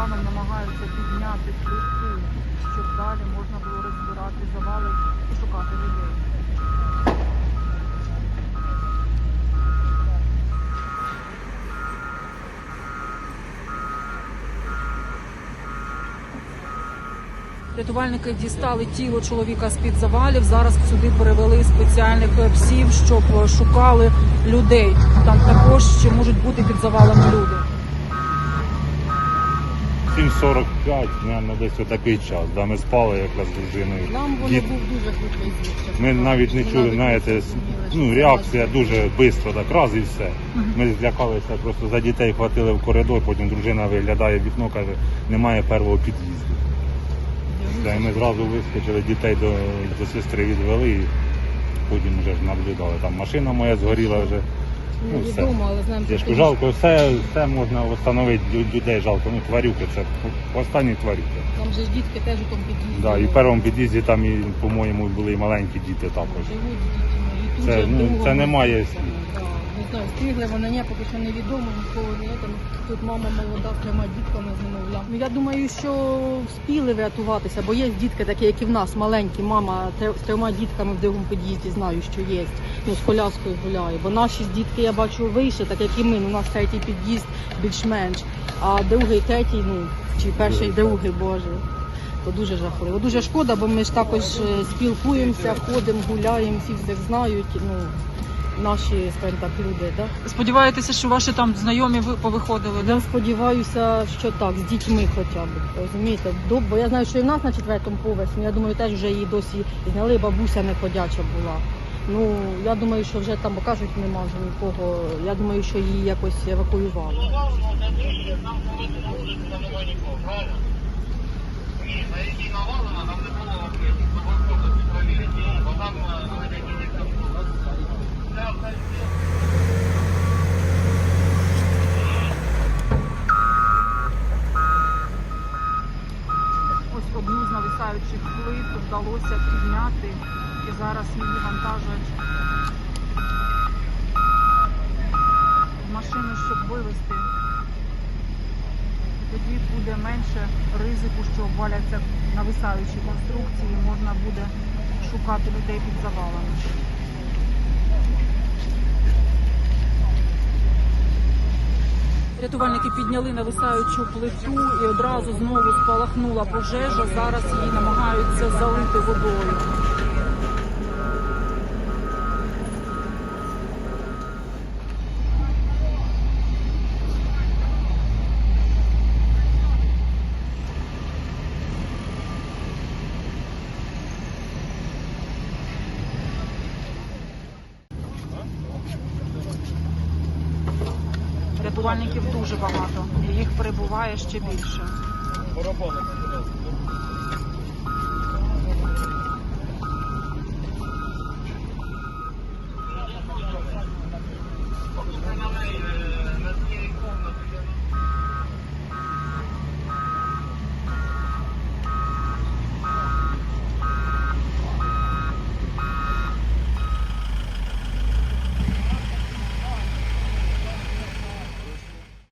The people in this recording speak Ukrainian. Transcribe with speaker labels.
Speaker 1: краном намагаються підняти плиту, щоб далі можна було розбирати завали і шукати людей. Рятувальники дістали тіло чоловіка з-під завалів. Зараз сюди перевели спеціальних псів, щоб шукали людей. Там також ще можуть бути під завалами люди.
Speaker 2: 7.45, мабуть, десь у такий час. Да, ми спали якраз з дружиною.
Speaker 3: Нам вони
Speaker 2: Дід-
Speaker 3: був дуже крутий звук.
Speaker 2: Ми навіть не чули, знаєте, с- ну, реакція дуже швидко, так раз і все. Ми злякалися, просто за дітей хватили в коридор, потім дружина виглядає в вікно, каже, немає першого під'їзду. Да, і ми зразу вискочили, дітей до, до сестри відвели і потім вже ж наблюдали. Там машина моя згоріла вже. Ну, все.
Speaker 3: Невідомо, але знаємо, що
Speaker 2: кажу, жалко, все, все можна встановити, людей жалко. Ну, тварюки, це останні тварюки.
Speaker 3: Там же ж дітки теж у тому під'їзді.
Speaker 2: Да, і в першому під'їзді там, і, по-моєму, були і маленькі діти також.
Speaker 3: Живуть дітьми. І тут
Speaker 2: Це,
Speaker 3: же в
Speaker 2: ну,
Speaker 3: другому
Speaker 2: це немає слів.
Speaker 3: Знаю, встигли вони, ні, поки що невідомо, нікого не там. Тут мама молода з трьома дітками з немовлям. Ну я думаю, що вспіли врятуватися, бо є дітки такі, як і в нас, маленькі. Мама з трьома дітками в другому під'їзді знаю, що є. Ну, з коляскою гуляє. Бо наші дітки, я бачу, вийшли, так як і ми. Ну, у нас третій під'їзд більш-менш. А другий, третій, ну, чи перший, другий, боже. То дуже жахливо. Дуже шкода, бо ми ж також е, спілкуємося, ходимо, гуляємо, всі всіх знають. Ну, наші, скажімо так, люди. Да?
Speaker 1: Сподіваєтеся, що ваші там знайомі ви повиходили, да?
Speaker 3: Я сподіваюся, що так, з дітьми хоча б. Розумієте, Доб- бо я знаю, що і в нас на четвертому поверсі, ну, я думаю, теж вже її досі зняли, бабуся не ходяча була. Ну, я думаю, що вже там, бо кажуть, нема вже нікого. Я думаю, що її якось евакуювали.
Speaker 1: Ні, на якій навалена, там не Ось нависаючих вдалося підняти і зараз її вантажують в машину, щоб вивезти. Тоді буде менше ризику, що обваляться нависаючі конструкції, можна буде шукати людей під завалами. Рятувальники підняли нависаючу плиту і одразу знову спалахнула пожежа. Зараз її намагаються залити водою. Рятувальників дуже багато, і їх перебуває ще більше.